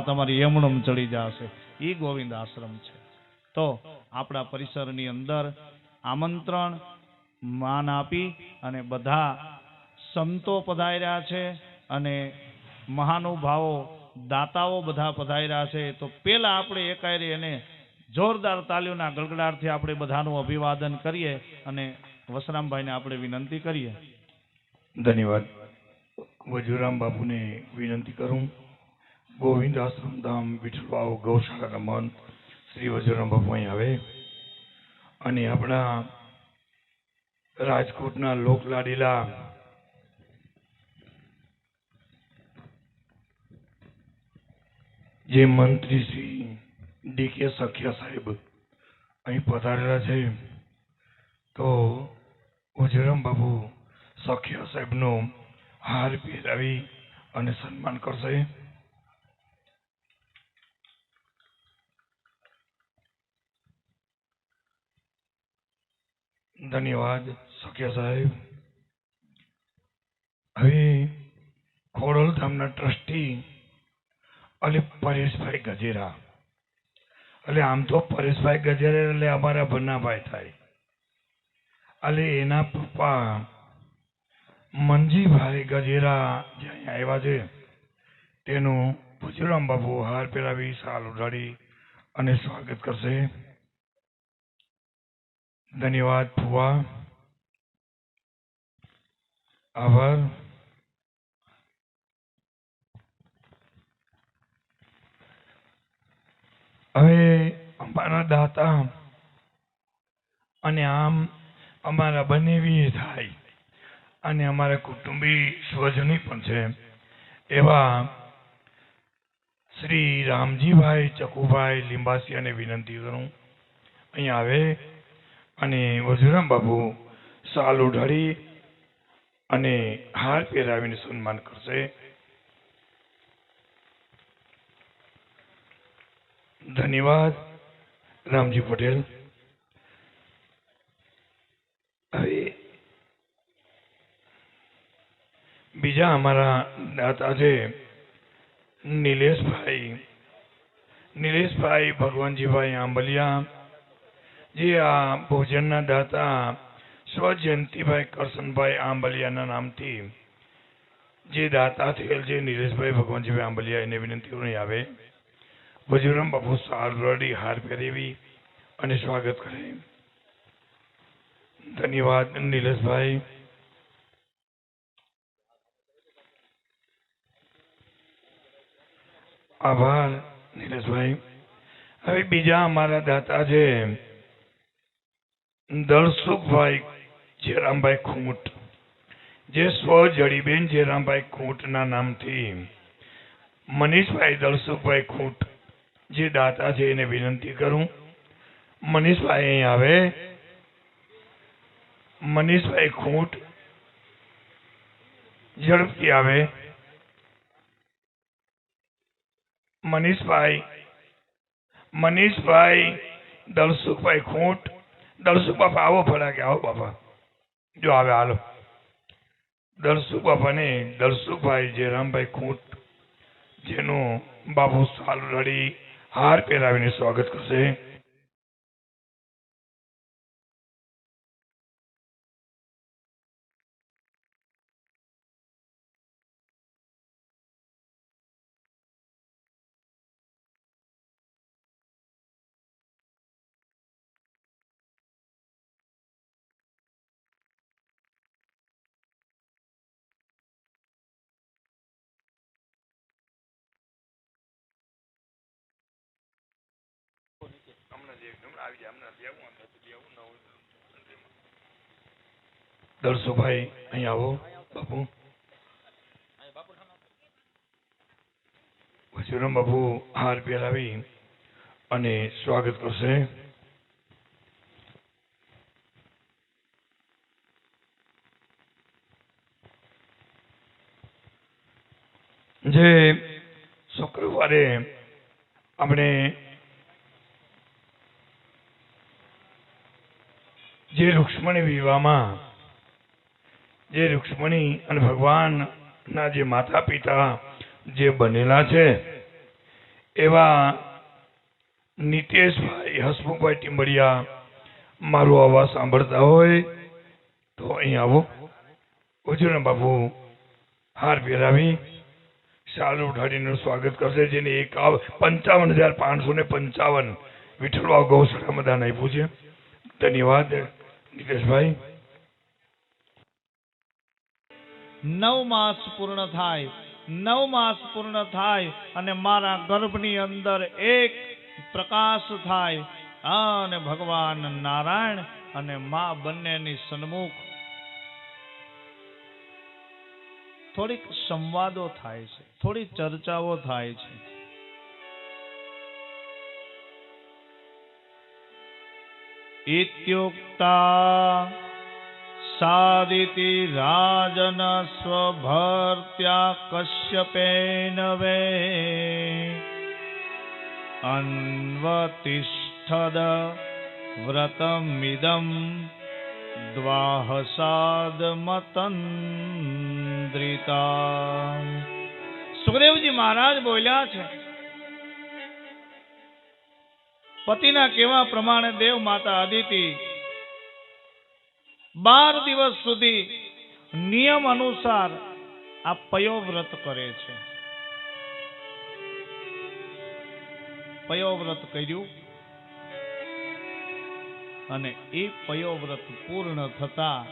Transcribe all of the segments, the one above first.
માથા તમારી એમણમ ચડી જશે. એ ગોવિંદ આશ્રમ છે. તો આપણા પરિસરની અંદર આમંત્રણ, માન આપી અને બધા સંતો પધાર્યા છે અને મહાનુભાવો, દાતાઓ બધા પધાર્યા છે. તો પેલા આપણે એકાયરે એને જોરદાર તાલીઓના ગળગડાટથી આપણે બધાનું અભિવાદન કરીએ અને વસરામભાઈને આપણે વિનંતી કરીએ. ધન્યવાદ. વજુરામ બાપુને વિનંતી કરું. ગોવિંદ આશ્રમ ધામ વિઠ્ઠલવાવ ગૌશાળાના મહંત શ્રી વજુરામ આવે. અને આપણા રાજકોટના લોકલાડીલા જે મંત્રી શ્રી ડી કે સખિયા સાહેબ અહીં પધારેલા છે, તો ઉજરમ બાપુ સખ્યા સાહેબનો હાર પહેરાવી અને સન્માન કરશે. ધન્યવાદ, સખ્ય સાહેબ. હવે ખોડલ ધામના ટ્રસ્ટી અને પરેશભાઈ ગજેરા. એટલે આમ તો પરેશભાઈ ગજેરા એટલે અમારા ભન્નાભાઈ થાય. એટલે એના પપ્પા મનજીભાઈ ગજેરા જે અહીંયા આવ્યા છે, તેનું ભુજરામ બાપુ હાર પહેરાવી, સાલ ઉડાડી અને સ્વાગત કરશે. ધન્યવાદ ફુવા આભાર હવે અમારા દાતા અને આમ અમારા બનેવી થાય અને અમારા કુટુંબી સ્વજની પણ છે. એવા શ્રી રામજીભાઈ ચકુભાઈ લિંબાસિયાને વિનંતી કરું. અહીં આવે. અને વજુરામ બાબુ સાલ ઉઢાડી અને હાર પહેરાવીને સન્માન કરશે. ધન્યવાદ, રામજી પટેલ. હવે બીજા અમારા દાતા છે નિલેશભાઈ. નિલેશભાઈ ભગવાનજીભાઈ આંબલિયા જે આ ભોજનના દાતા સ્વજયંતિભાઈ કરશનભાઈ આંબલિયાના નામથી જે દાતા થયેલ છે, નીલેશભાઈ ભગવાનજીભાઈ આંબલિયા, એને વિનંતી નહીં આવે. વજુરામ બાપુ સારડી હાર પહેરેવી અને સ્વાગત કરે. ધન્યવાદ, નીલેશભાઈ. આભાર, નિલેશભાઈ. હવે બીજા અમારા દાતા છે દળસુખભાઈ જેરામભાઈ ખૂંટ. જે સ્વ જડીબેન જેરામભાઈ ખૂંટના નામથી. મનીષભાઈ દળસુખભાઈ ખૂંટ. જે દાતા છે એને વિનંતી કરું. મનીષભાઈ અહીં આવે. મનીષભાઈ ખૂંટ. ઝડપથી આવે. મનીષભાઈ. મનીષભાઈ દલસુખભાઈ ખૂંટ. દલસુખ બાપા, આવો ફટાકે આવો બાપા. જો આવે, હાલો. નહીં દરસુભાઈ જે રામભાઈ ખૂંટ, જેનું બાપુ સાલ રડી હાર પહેરાવીને સ્વાગત કરશે. દલસુખભાઈ અહીં આવો બાપુ. વસુરામ બાપુ હાર પહેરાવી અને સ્વાગત કરશે. જે શુક્રવારે આપણે જે રૂક્ષ્મણી વિવાહમાં, જે રૂક્ષ્મણી અને ભગવાનના જે માતા પિતા જે બનેલા છે, એવા નિતેશભાઈ, હસમુખભાઈ ટીમ્બડિયા મારો અવાજ સાંભળતા હોય, તો અહીં આવો. ઉજવણ બાપુ, હાર પહેરાવી. શાલ ઉઠાડીનું સ્વાગત કરશે, જેને એક પંચાવન હજાર પાંચસો ને પંચાવન વિઠ્ઠલવા ગૌશાળા મદાન આપ્યું છે. ધન્યવાદ. નિતેશભાઈ નવ માસ પૂર્ણ થાય, નવ માસ પૂર્ણ થાય અને મારા ગર્ભની અંદર એક પ્રકાશ થાય. અને ભગવાન નારાયણ અને મા બંનેની સન્મુખ થોડીક સંવાદો થાય છે, થોડી ચર્ચાઓ થાય છે. ઇત્યુક્તા સાદિતિ રાજન कश्यपेन वे अन्वतिष्ठद અન્વતિષ્ઠદ વ્રતમિદમ દ્વાહસાદ મતંદ્રિતા સુખદેવજી મહારાજ બોલ્યા છે પતિના કેવા પ્રમાણે દેવ માતા અદિતિ બાર દિવસ સુધી નિયમ અનુસાર આ પયોવ્રત કરે છે. પયોવ્રત કર્યું અને એ પયોવ્રત પૂર્ણ થતા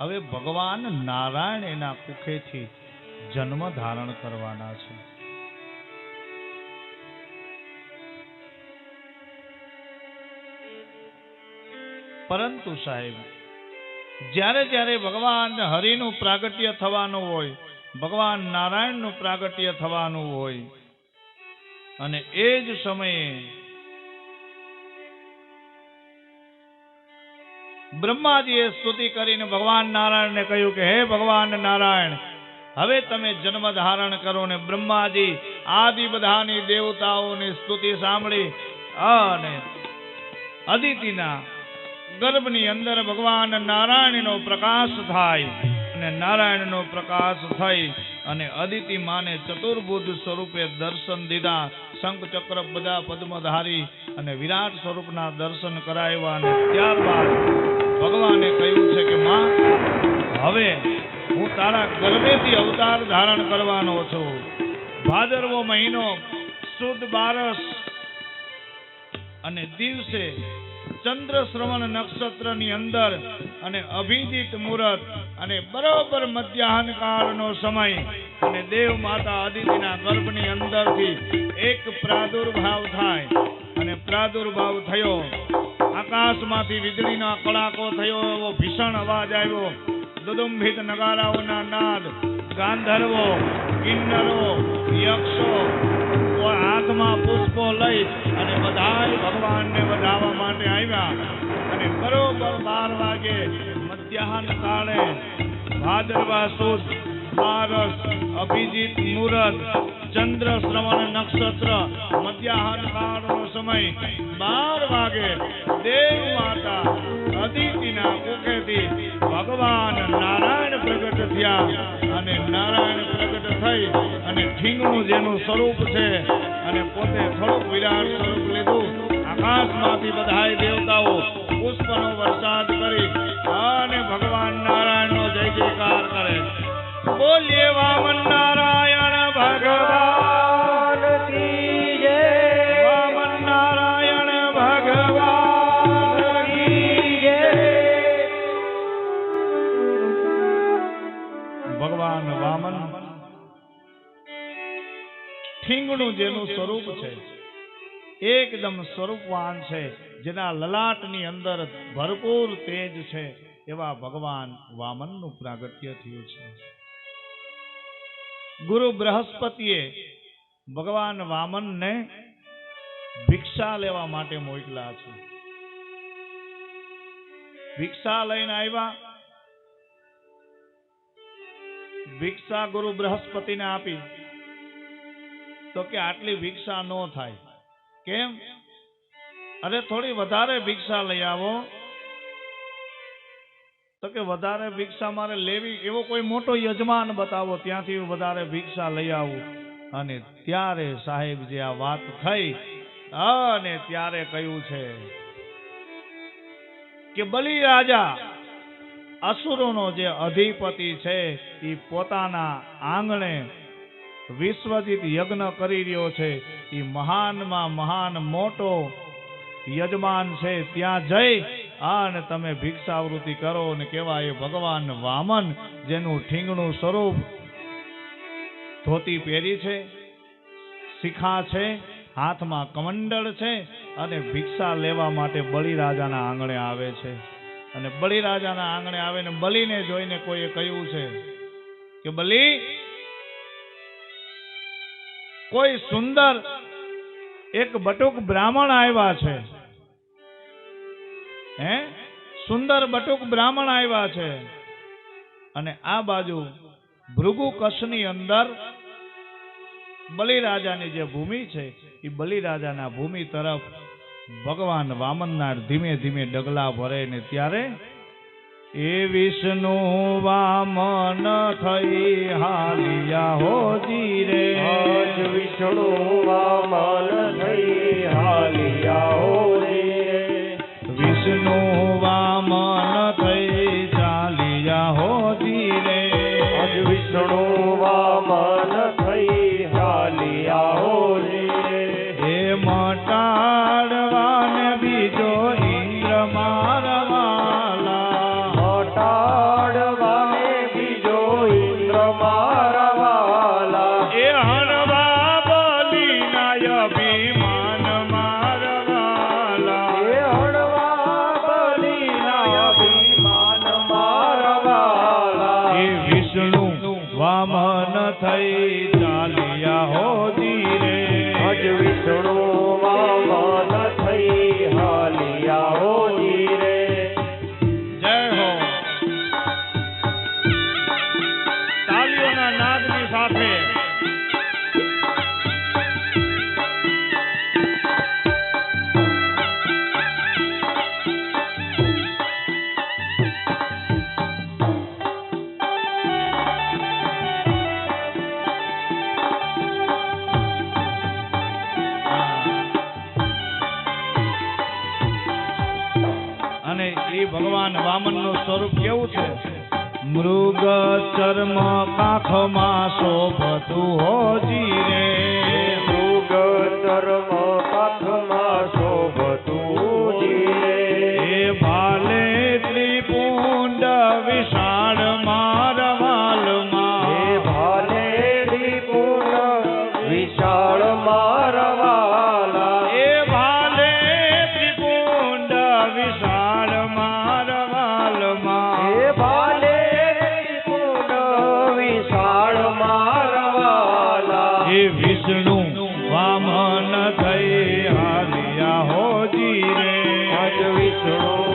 હવે ભગવાન નારાયણ એના કુખેથી જન્મ ધારણ કરવાના છે. પરંતુ સાહેબ, જ્યારે જ્યારે ભગવાન હરિનું પ્રાગટ્ય થવાનું હોય, ભગવાન નારાયણનું પ્રાગટ્ય થવાનું હોય, અને એ જ સમયે બ્રહ્માજીએ સ્તુતિ કરીને ભગવાન નારાયણને કહ્યું કે, હે ભગવાન નારાયણ, હવે તમે જન્મ ધારણ કરો ને બ્રહ્માજી આદિ બધાની દેવતાઓની સ્તુતિ સાંભળી અને અદિતિના ગર્ભની અંદર ભગવાન નારાયણનો પ્રકાશ થાય અને નારાયણનો પ્રકાશ થઈ અને અદિતિ માને ચતુર્ભુજ સ્વરૂપે દર્શન દીધા. શંખ ચક્ર બધા પદ્મધારી અને વિરાટ સ્વરૂપના દર્શન કરાવ્યા અને ત્યારબાદ ભગવાને કહ્યું છે કે, માં, હવે હું તારા ગર્ભેથી અવતાર ધારણ કરવાનો છું. ભાદરવો મહિનો શુદ્ધ બારસ અને દિવસે ચંદ્ર શ્રવણ નક્ષત્રની અંદર અને અભિજીત મુહૂર્ત અને બરોબર મધ્યાહન કાળનો સમય અને દેવ માતા અદિતિના ગર્ભની અંદરથી એક પ્રાદુર્ભાવ થાય અને પ્રાદુર્ભાવ થયો. આકાશમાંથી વીજળીનો કડાકો થયો એવો ભીષણ અવાજ આવ્યો. દુદુંભિત નગારાઓના નાદ ગાંધર્વો, કિન્નરો, યક્ષો હાથમાં પુષ્પો લઈ અને બધા ભગવાનને વધાવવા માટે આવ્યા. અને બરોબર બાર વાગે મધ્યાહન કાળે ભાદરવા સુદ બારસ અભિજીત મુહૂર્ત ચંદ્ર, શ્રવણ નક્ષત્ર, મધ્યાહન કાળનો સમય બાર વાગે દેવ માતા અદિતિના કુખેથી ભગવાન નારાયણ પ્રગટ થયા. ઠીંગણું જેનું સ્વરૂપ છે અને પોતે થોડુંક વિરાટ સ્વરૂપ લીધું. આકાશમાંથી બધાય દેવતાઓ પુષ્પનો વરસાદ કરી અને ભગવાન નારાયણનો જય જયકાર કરે બોલીએ વામન ઠીંગણું જેનું સ્વરૂપ છે. એકદમ સ્વરૂપવાન છે. જેના લલાટની અંદર ભરપૂર તેજ છે એવા ભગવાન વામનનું પ્રાગટ્ય થયું છે. ગુરુ બૃહસ્પતિએ ભગવાન વામનને ભિક્ષા લેવા માટે મોકલા છે. ભિક્ષા લઈને આવ્યા. ભિક્ષા ગુરુ બૃહસ્પતિને આપી. તો કે આટલી ભિક્ષા ન થાય. કેમ? અરે થોડી વધારે ભિક્ષા લઈ આવો. તો કે વધારે ભિક્ષા મારે લેવી, એવો કોઈ મોટો યજમાન બતાવો, ત્યાંથી વધારે ભિક્ષા લઈ આવું. અને ત્યારે સાહેબ જે આ વાત થઈ, અને ત્યારે કહ્યું છે કે બલિ રાજા, અસુરોનો જે અધિપતિ છે એ પોતાના આંગણે વિશ્વજીત યજ્ઞ કરી રહ્યો છે. એ મહાનમાં મહાન મોટો યજમાન છે. ત્યાં જઈ અને તમે ભિક્ષાવૃત્તિ કરો અને કેવા એ ભગવાન વામન, જેનું ઠીંગણું સ્વરૂપ ધોતી પહેરી છે, શિખા છે, હાથમાં કમંડળ છે અને ભિક્ષા લેવા માટે બલિરાજાના આંગણે આવે છે. અને બલિરાજાના આંગણે આવે ને બલીને જોઈને કોઈએ કહ્યું છે કે બલી કોઈ સુંદર એક બટુક બ્રાહ્મણ આવ્યા છે. હે? સુંદર બટુક બ્રાહ્મણ આવ્યા છે. અને આ બાજુ ભૃગુ કચ્છની અંદર બલિરાજાની જે ભૂમિ છે એ બલિરાજાના ભૂમિ તરફ ભગવાન વામનનાથ ધીમે ધીમે ડગલા ભરે ને ત્યારે એ વિષ્ણુ વામન થઈ હાલિયા હોજી રે આજ વિષ્ણુ વામન થઈ હાલિયા હોજી રે વિષ્ણુ વામન થઈ ચાલિયા હોજી રે આજ વિષ્ણુ વામન થઈ ચાલિયા સ્વરૂપ કેવું છે? મૃગ ચર્મ કાખમાં શોભતું વામન થઈ હાલિયા હોજી રે. આજ વિષ્ણુ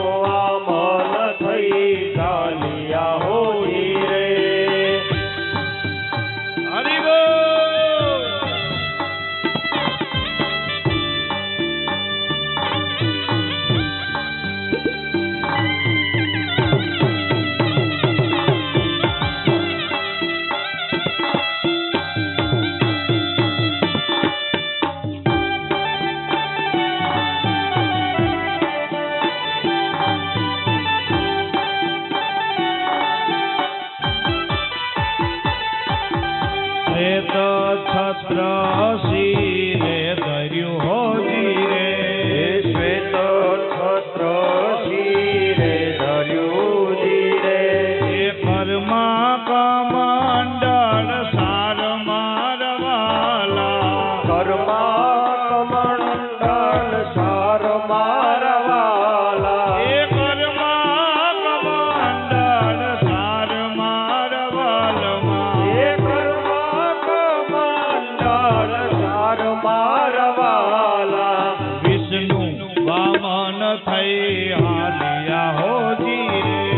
மகாமண்டாள